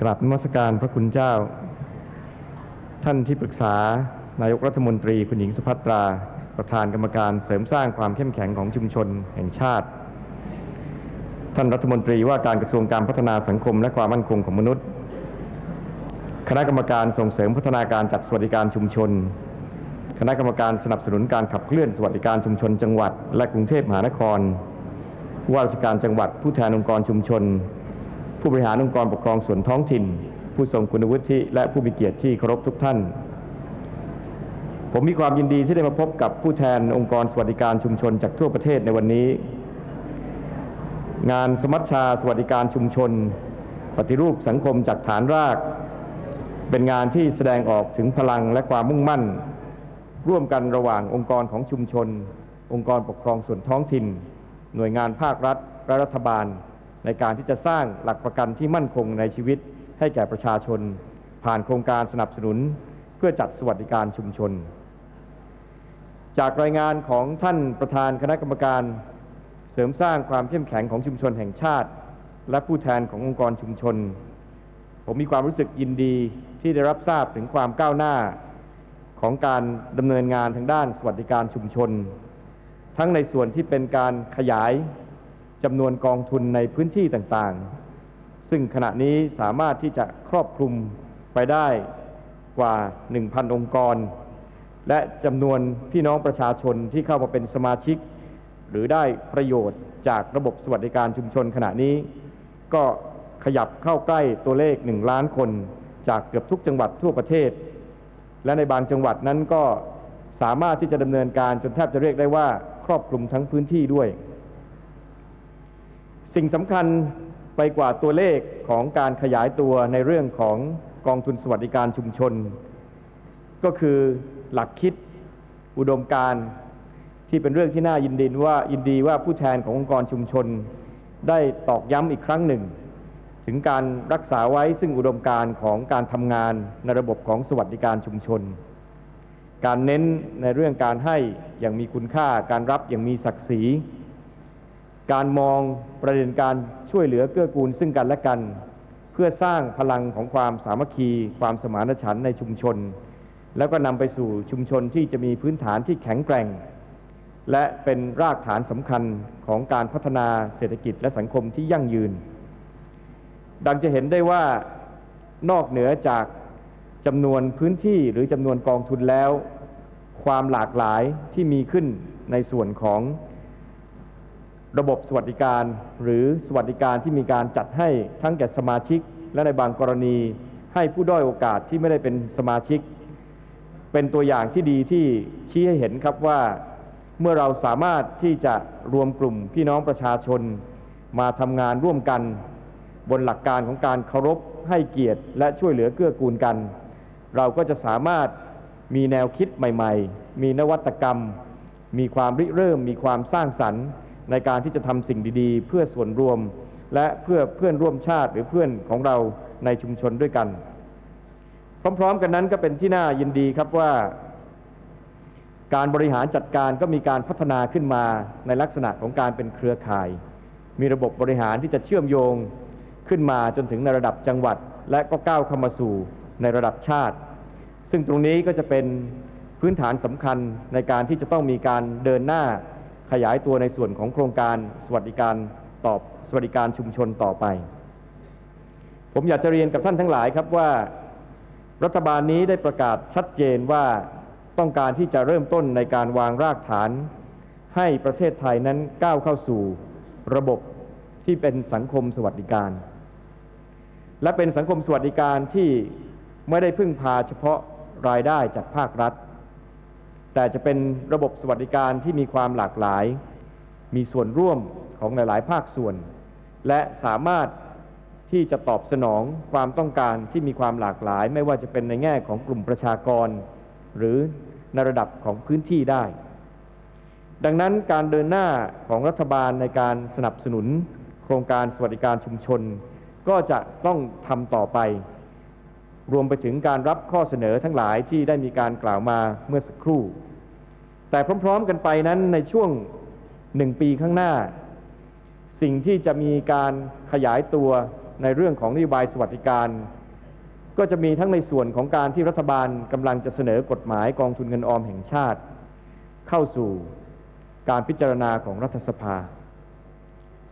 กราบนมัสการพระคุณเจ้า ท่านที่ปรึกษานายกรัฐมนตรีคุณหญิงสุภัตรา ประธานกรรมการเสริมสร้างความเข้มแข็งของชุมชนแห่งชาติ ท่านรัฐมนตรีว่าการกระทรวงการพัฒนาสังคมและความมั่นคงของมนุษย์ คณะกรรมการส่งเสริมพัฒนาการจัดสวัสดิการชุมชน คณะกรรมการสนับสนุนการขับเคลื่อนสวัสดิการชุมชนจังหวัด และกรุงเทพมหานคร ว่าราชการจังหวัดผู้แทนองค์กรชุมชน ผู้บริหารองค์กรปกครองส่วนท้องถิ่น ผู้ทรงคุณวุฒิและผู้มีเกียรติที่เคารพทุกท่าน ผมมีความยินดีที่ได้มาพบกับผู้แทนองค์กรสวัสดิการชุมชนจากทั่วประเทศในวันนี้ งานสมัชชาสวัสดิการชุมชน ปฏิรูปสังคมจากฐานราก เป็นงานที่แสดงออกถึงพลังและความมุ่งมั่น ร่วมกันระหว่างองค์กรของชุมชน องค์กรปกครองส่วนท้องถิ่น หน่วยงานภาครัฐและรัฐบาล ในการที่จะสร้างหลักประกันที่มั่นคงในชีวิต ให้แก่ประชาชน ผ่านโครงการสนับสนุน เพื่อจัดสวัสดิการชุมชน จากรายงานของท่านประธานคณะกรรมการ เสริมสร้างความเข้มแข็งของชุมชนแห่งชาติ และผู้แทนขององค์กรชุมชน ผมมีความรู้สึกยินดีที่ได้รับทราบถึงความก้าวหน้าของการดำเนินงานทางด้านสวัสดิการชุมชน ทั้งในส่วนที่เป็นการขยาย จำนวนกองทุนในพื้นที่ต่างๆ ซึ่งขณะนี้สามารถที่จะครอบคลุมไปได้กว่า 1,000 องค์กร และจำนวนพี่น้องประชาชนที่เข้ามาเป็นสมาชิก หรือได้ประโยชน์จากระบบสวัสดิการชุมชนขณะนี้ ก็ขยับเข้าใกล้ตัวเลข 1 ล้านคน จากเกือบทุกจังหวัดทั่วประเทศ และในบางจังหวัดนั้นก็สามารถที่จะดำเนินการจนแทบจะเรียกได้ว่าครอบคลุมทั้งพื้นที่ด้วย สิ่งสำคัญไปกว่าตัวเลขของการขยายตัวในเรื่องของกองทุนสวัสดิการชุมชน ก็คือหลักคิดอุดมการที่เป็นเรื่องที่น่ายินดีว่ายินดีว่าผู้แทนขององค์กรชุมชน ได้ตอกย้ำอีกครั้งหนึ่ง ถึงการรักษาไว้ซึ่งอุดมการของการทำงานในระบบของสวัสดิการชุมชน การเน้นในเรื่องการให้อย่างมีคุณค่าการรับอย่างมีศักดิ์ศรี การมองประเด็นการช่วยเหลือเกื้อกูลซึ่งกันและกัน เพื่อสร้างพลังของความสามัคคี ความสมานฉันท์ในชุมชน แล้วก็นำไปสู่ชุมชนที่จะมีพื้นฐานที่แข็งแกร่ง และเป็นรากฐานสำคัญของการพัฒนาเศรษฐกิจและสังคมที่ยั่งยืน ดังจะเห็นได้ว่านอกเหนือจากจำนวนพื้นที่หรือจำนวนกองทุนแล้ว ความหลากหลายที่มีขึ้นในส่วนของ ระบบสวัสดิการ หรือสวัสดิการที่มีการจัดให้ทั้งแก่สมาชิก และในบางกรณี ให้ผู้ด้อยโอกาสที่ไม่ได้เป็นสมาชิก เป็นตัวอย่างที่ดีที่ชี้ให้เห็นครับว่า เมื่อเราสามารถที่จะรวมกลุ่มพี่น้องประชาชน มาทำงานร่วมกัน บนหลักการของการเคารพให้เกียรติ และช่วยเหลือเกื้อกูลกัน เราก็จะสามารถมีแนวคิดใหม่ ๆ มีนวัตกรรม มีความริเริ่ม มีความสร้างสรรค์ ในการที่จะทำสิ่งดีๆ เพื่อส่วนรวม และเพื่อเพื่อนร่วมชาติหรือเพื่อนของเราในชุมชนด้วยกัน พร้อมๆ กันนั้นก็เป็นที่น่ายินดีครับว่า การบริหารจัดการก็มีการพัฒนาขึ้นมาในลักษณะของการเป็นเครือข่าย มีระบบบริหารที่จะเชื่อมโยงขึ้นมาจนถึงในระดับจังหวัด และก็ก้าวเข้ามาสู่ในระดับชาติ ซึ่งตรงนี้ก็จะเป็นพื้นฐานสำคัญในการที่จะต้องมีการเดินหน้า ขยายตัวในส่วนของโครงการสวัสดิการตอบสวัสดิการชุมชนต่อไป ผมอยากจะเรียนกับท่านทั้งหลายครับว่า รัฐบาลนี้ได้ประกาศชัดเจนว่าต้องการที่จะเริ่มต้นในการวางรากฐาน ให้ประเทศไทยนั้นก้าวเข้าสู่ระบบที่เป็นสังคมสวัสดิการ และเป็นสังคมสวัสดิการที่ไม่ได้พึ่งพาเฉพาะรายได้จากภาครัฐ แต่จะเป็นระบบสวัสดิการที่มีความหลากหลาย มีส่วนร่วมของหลาย ๆ ภาคส่วน และสามารถที่จะตอบสนองความต้องการที่มีความหลากหลาย ไม่ว่าจะเป็นในแง่ของกลุ่มประชากร หรือในระดับของพื้นที่ได้ ดังนั้นการเดินหน้าของรัฐบาลในการสนับสนุน โครงการสวัสดิการชุมชน ก็จะต้องทำต่อไป รวมไปถึงการรับข้อเสนอทั้งหลายที่ได้มีการกล่าวมาเมื่อสักครู่ แต่พร้อม ๆ กันไปนั้นในช่วงหนึ่งปีข้างหน้า สิ่งที่จะมีการขยายตัวในเรื่องของนโยบายสวัสดิการ ก็จะมีทั้งในส่วนของการที่รัฐบาลกำลังจะเสนอกฎหมายกองทุนเงินออมแห่งชาติ เข้าสู่การพิจารณาของรัฐสภา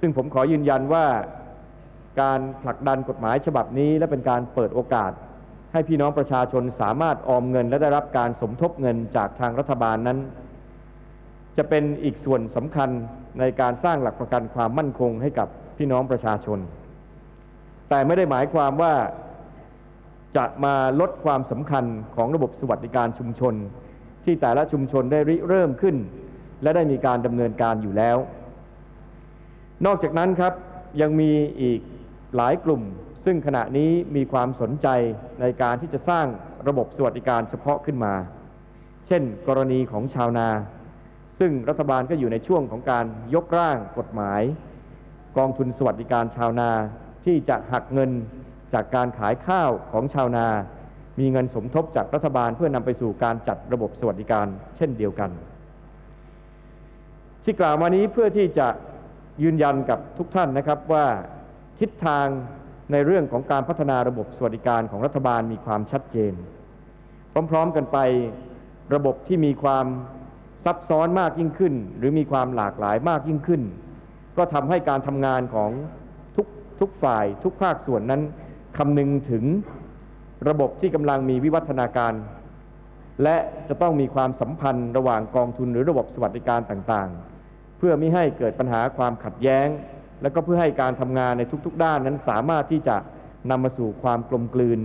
ซึ่งผมขอยืนยันว่าการผลักดันกฎหมายฉบับนี้และเป็นการเปิดโอกาส ให้พี่น้องประชาชนสามารถออมเงินและได้รับการสมทบเงินจากทางรัฐบาลนั้น จะเป็นอีกส่วนสำคัญในการสร้างหลักประกันความมั่นคงให้กับพี่น้องประชาชน แต่ไม่ได้หมายความว่าจะมาลดความสำคัญของระบบสวัสดิการชุมชน ที่แต่ละชุมชนได้ริเริ่มขึ้น และได้มีการดำเนินการอยู่แล้ว นอกจากนั้นครับยังมีอีกหลายกลุ่ม ซึ่งขณะนี้มีความสนใจในการที่จะสร้างระบบสวัสดิการเฉพาะขึ้นมา เช่น กรณีของชาวนา ซึ่งรัฐบาลก็อยู่ในช่วงของการยกร่างกฎหมาย กองทุนสวัสดิการชาวนาที่จะหักเงินจากการขายข้าวของชาวนา มีเงินสมทบจากรัฐบาลเพื่อนำไปสู่การจัดระบบสวัสดิการเช่นเดียวกัน ที่กล่าวมานี้เพื่อที่จะยืนยันกับทุกท่านนะครับว่าทิศทาง ในเรื่องของการพัฒนาระบบสวัสดิการของรัฐบาลมีความชัดเจน พร้อม ๆ กันไประบบที่มีความซับซ้อนมากยิ่งขึ้น หรือมีความหลากหลายมากยิ่งขึ้น ก็ทำให้การทำงานของทุกทุกฝ่ายทุกภาคส่วนนั้นคำนึงถึงระบบที่กำลังมีวิวัฒนาการ และจะต้องมีความสัมพันธ์ระหว่างกองทุนหรือระบบสวัสดิการต่างๆ เพื่อไม่ให้เกิดปัญหาความขัดแย้ง และก็เพื่อให้การทำงานในทุกๆ ด้านนั้นสามารถที่จะนำมาสู่ความกลมกลืน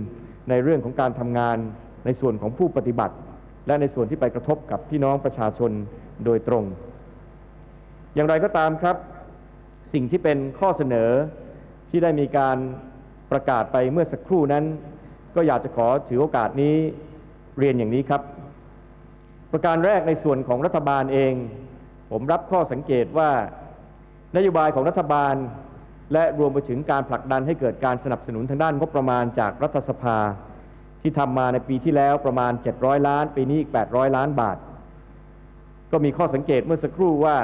ในเรื่องของการทำงานในส่วนของผู้ปฏิบัติ และในส่วนที่ไปกระทบกับพี่น้องประชาชนโดยตรง อย่างไรก็ตามครับ สิ่งที่เป็นข้อเสนอที่ได้มีการประกาศไปเมื่อสักครู่นั้น ก็อยากจะขอถือโอกาสนี้เรียนอย่างนี้ครับ ประการแรกในส่วนของรัฐบาลเอง ผมรับข้อสังเกตว่า นโยบายของรัฐบาล และรวมไปถึงการผลักดันให้เกิดการสนับสนุนทางด้านงบประมาณจากรัฐสภา ที่ทำมาในปีที่แล้วประมาณ 700 ล้าน ปีนี้อีก 800 ล้านบาท ก็มีข้อสังเกตเมื่อสักครู่ว่า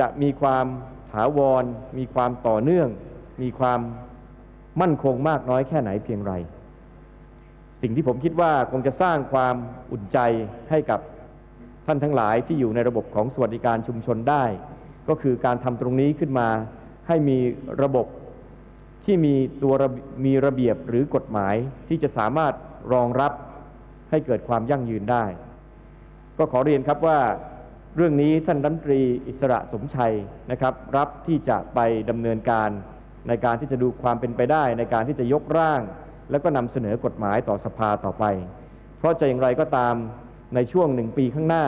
จะมีความถาวร มีความต่อเนื่อง มีความมั่นคงมากน้อยแค่ไหนเพียงไร สิ่งที่ผมคิดว่าคงจะสร้างความอุ่นใจให้กับท่านทั้งหลายที่อยู่ในระบบของสวัสดิการชุมชนได้ ก็คือการทำตรงนี้ขึ้นมา ให้มีระบบที่มีตัวมีระเบียบหรือกฎหมายที่จะสามารถรองรับให้เกิดความยั่งยืนได้ ก็ขอเรียนครับว่าเรื่องนี้ท่านรัฐมนตรีอิสระสมชัยนะครับ รับที่จะไปดำเนินการในการที่จะดูความเป็นไปได้ ในการที่จะยกร่าง แล้วก็นำเสนอกฎหมายต่อสภาต่อไป เพราะจะอย่างไรก็ตามในช่วงหนึ่งปีข้างหน้า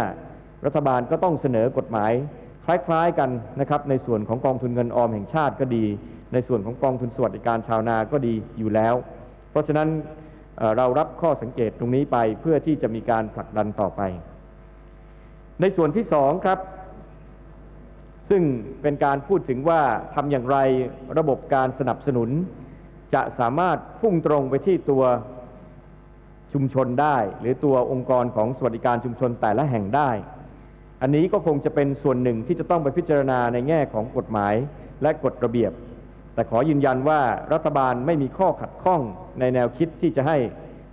รัฐบาลก็ต้องเสนอกฎหมาย คล้ายๆกันนะครับในส่วนของกองทุนเงินออมแห่งชาติก็ดี ในส่วนของกองทุนสวัสดิการชาวนาก็ดีอยู่แล้ว เพราะฉะนั้นเรารับข้อสังเกตตรงนี้ไปเพื่อที่จะมีการผลักดันต่อไป ในส่วนที่สองครับ ซึ่งเป็นการพูดถึงว่าทำอย่างไรระบบการสนับสนุน จะสามารถพุ่งตรงไปที่ตัวชุมชนได้ หรือตัวองค์กรของสวัสดิการชุมชนแต่ละแห่งได้ อันนี้ก็คงจะเป็นส่วนหนึ่งที่จะต้องไปพิจารณาในแง่ของกฎหมายและกฎระเบียบ แต่ขอยืนยันว่ารัฐบาลไม่มีข้อขัดข้องในแนวคิดที่จะให้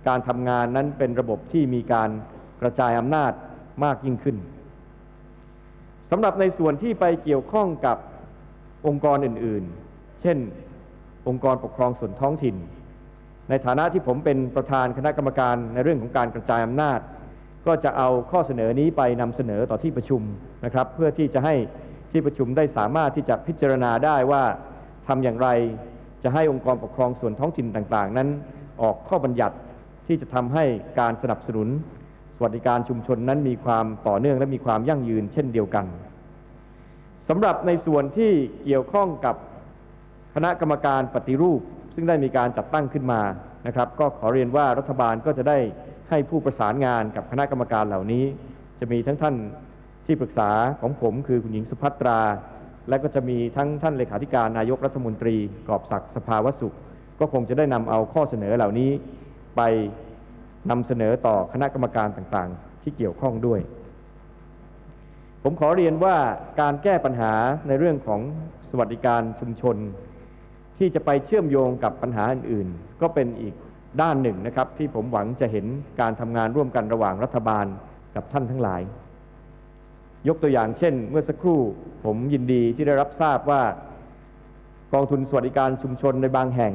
การทำงานนั้นเป็นระบบที่มีการกระจายอำนาจมากยิ่งขึ้นสำหรับในส่วนที่ไปเกี่ยวข้องกับองค์กรอื่น ๆ เช่น องค์กรปกครองส่วนท้องถิ่น ในฐานะที่ผมเป็นประธานคณะกรรมการในเรื่องของการกระจายอำนาจ ก็จะเอาข้อเสนอนี้ไปนำเสนอต่อที่ประชุมนะครับ เพื่อที่จะให้ที่ประชุมได้สามารถที่จะพิจารณาได้ว่าทำอย่างไร จะให้องค์กรปกครองส่วนท้องถิ่นต่างๆ นั้นออกข้อบัญญัติที่จะทำให้การสนับสนุน สวัสดิการชุมชนนั้นมีความต่อเนื่องและมีความยั่งยืนเช่นเดียวกันสำหรับในส่วนที่เกี่ยวข้องกับคณะกรรมการปฏิรูป ซึ่งได้มีการจัดตั้งขึ้นมานะครับ ก็ขอเรียนว่ารัฐบาลก็จะได้ ให้ผู้ประสานงานกับคณะกรรมการเหล่านี้ จะมีทั้งท่านที่ปรึกษาของผมคือคุณหญิงสุภัตรา และก็จะมีทั้งท่านเลขาธิการนายกรัฐมนตรีกอบศักดิ์สภาวสุข ก็คงจะได้นำเอาข้อเสนอเหล่านี้ไปนำเสนอต่อคณะกรรมการต่างๆ ที่เกี่ยวข้องด้วย ผมขอเรียนว่าการแก้ปัญหาในเรื่องของสวัสดิการชุมชน ที่จะไปเชื่อมโยงกับปัญหาอื่นๆ ก็เป็นอีก ด้านหนึ่งนะครับ ที่ผมหวังจะเห็นการทำงานร่วมกันระหว่างรัฐบาลกับท่านทั้งหลาย ยกตัวอย่างเช่น เมื่อสักครู่ผมยินดีที่ได้รับทราบว่ากองทุนสวัสดิการชุมชนในบางแห่ง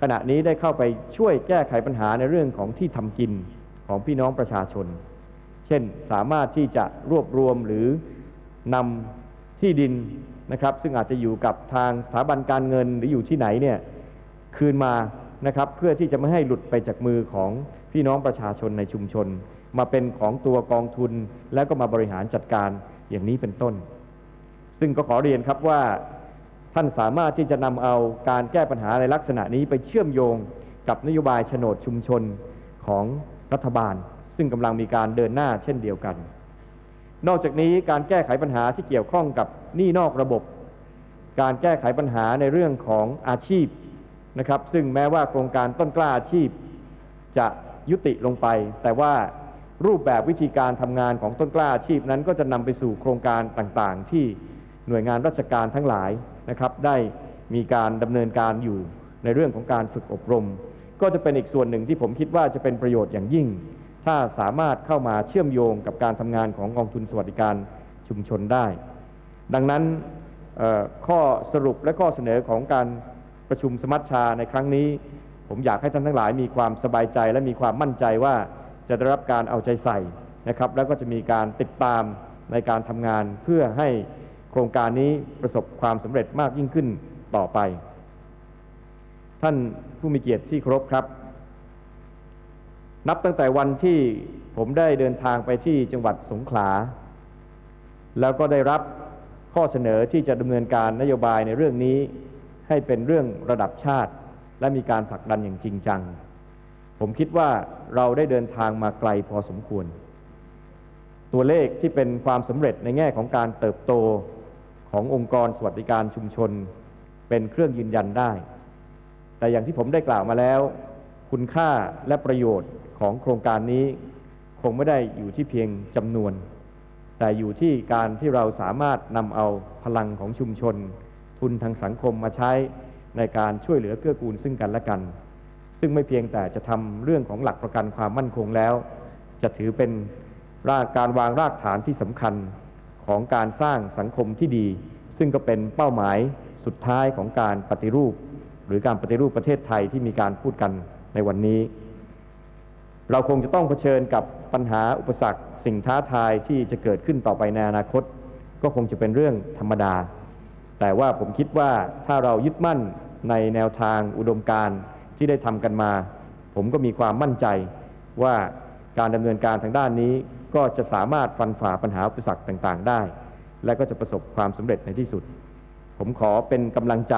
ขณะนี้ได้เข้าไปช่วยแก้ไขปัญหาในเรื่องของที่ทำกินของพี่น้องประชาชน เช่นสามารถที่จะรวบรวมหรือนำที่ดินนะครับ ซึ่งอาจจะอยู่กับทางสถาบันการเงินหรืออยู่ที่ไหนเนี่ยคืนมา นะครับเพื่อที่จะไม่ให้หลุดไปจากมือของพี่น้องประชาชนในชุมชน มาเป็นของตัวกองทุน แล้วก็มาบริหารจัดการอย่างนี้เป็นต้น ซึ่งก็ขอเรียนครับว่าท่านสามารถที่จะนำเอาการแก้ปัญหาในลักษณะนี้ไปเชื่อมโยงกับนโยบายโฉนดชุมชนของรัฐบาล ซึ่งกำลังมีการเดินหน้าเช่นเดียวกัน นอกจากนี้การแก้ไขปัญหาที่เกี่ยวข้องกับหนี้นอกระบบ การแก้ไขปัญหาในเรื่องของอาชีพ นะครับ ซึ่งแม้ว่าโครงการต้นกล้าอาชีพ จะยุติลงไป แต่ว่ารูปแบบวิธีการทำงานของต้นกล้าอาชีพนั้นก็จะนำไปสู่โครงการต่างๆ ที่หน่วยงานราชการทั้งหลายนะครับ ได้มีการดำเนินการอยู่ในเรื่องของการฝึกอบรม ก็จะเป็นอีกส่วนหนึ่งที่ผมคิดว่าจะเป็นประโยชน์อย่างยิ่ง ถ้าสามารถเข้ามาเชื่อมโยงกับการทำงานของกองทุนสวัสดิการชุมชนได้ ดังนั้นข้อสรุปและข้อเสนอของการ ประชุมสมัชชาในครั้งนี้ ผมอยากให้ท่านทั้งหลายมีความสบายใจและมีความมั่นใจว่าจะได้รับการเอาใจใส่นะครับ แล้วก็จะมีการติดตามในการทำงานเพื่อให้โครงการนี้ประสบความสำเร็จมากยิ่งขึ้นต่อไป ท่านผู้มีเกียรติที่เคารพครับ นับตั้งแต่วันที่ผมได้เดินทางไปที่จังหวัดสงขลา แล้วก็ได้รับข้อเสนอที่จะดำเนินการนโยบายในเรื่องนี้ ให้เป็นเรื่องระดับชาติ และมีการผลักดันอย่างจริงจัง ผมคิดว่าเราได้เดินทางมาไกลพอสมควร ตัวเลขที่เป็นความสำเร็จในแง่ของการเติบโตขององค์กรสวัสดิการชุมชน เป็นเครื่องยืนยันได้ แต่อย่างที่ผมได้กล่าวมาแล้ว คุณค่าและประโยชน์ของโครงการนี้ คงไม่ได้อยู่ที่เพียงจำนวน แต่อยู่ที่การที่เราสามารถนำเอาพลังของชุมชน ทุนทางสังคมมาใช้ในการช่วยเหลือเกื้อกูลซึ่งกันและกัน ซึ่งไม่เพียงแต่จะทำเรื่องของหลักประกันความมั่นคงแล้ว จะถือเป็นรากการวางรากฐานที่สำคัญของการสร้างสังคมที่ดี ซึ่งก็เป็นเป้าหมายสุดท้ายของการปฏิรูป หรือการปฏิรูปประเทศไทยที่มีการพูดกันในวันนี้ เราคงจะต้องเผชิญกับปัญหาอุปสรรค สิ่งท้าทายที่จะเกิดขึ้นต่อไปในอนาคต ก็คงจะเป็นเรื่องธรรมดา แต่ว่าผมคิดว่าถ้าเรายึดมั่นในแนวทางอุดมการณ์ที่ได้ทำกันมา ผมก็มีความมั่นใจว่าการดำเนินการทางด้านนี้ก็จะสามารถฟันฝ่าปัญหาอุปสรรคต่างๆ ได้ และก็จะประสบความสำเร็จในที่สุด ผมขอเป็นกำลังใจ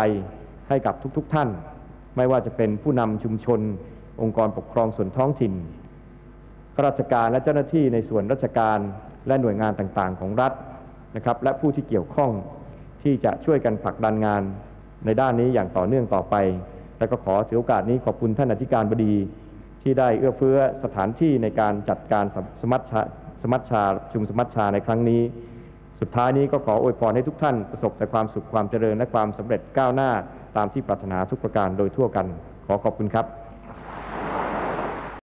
ให้กับทุกๆทท่าน ไม่ว่าจะเป็นผู้นำชุมชน องค์กรปกครองส่วนท้องถิ่นข้าราชการและเจ้าหน้าที่ในส่วนราชการและหน่วยงานต่างๆ ของรัฐนะครับ และผู้ที่เกี่ยวข้อง ที่จะช่วยกันผลักดันงานในด้านนี้อย่างต่อเนื่องต่อไป และก็ขอถือโอกาสนี้ขอบคุณท่านอธิการบดีที่ได้เอื้อเฟื้อสถานที่ในการจัดการสมัชชาสมัชชาชุมสมัชชาในครั้งนี้ สุดท้ายนี้ก็ขออวยพรให้ทุกท่านประสบแต่ความสุขความเจริญและความสำเร็จก้าวหน้าตามที่ปรารถนาทุกประการโดยทั่วกัน ขอขอบคุณครับ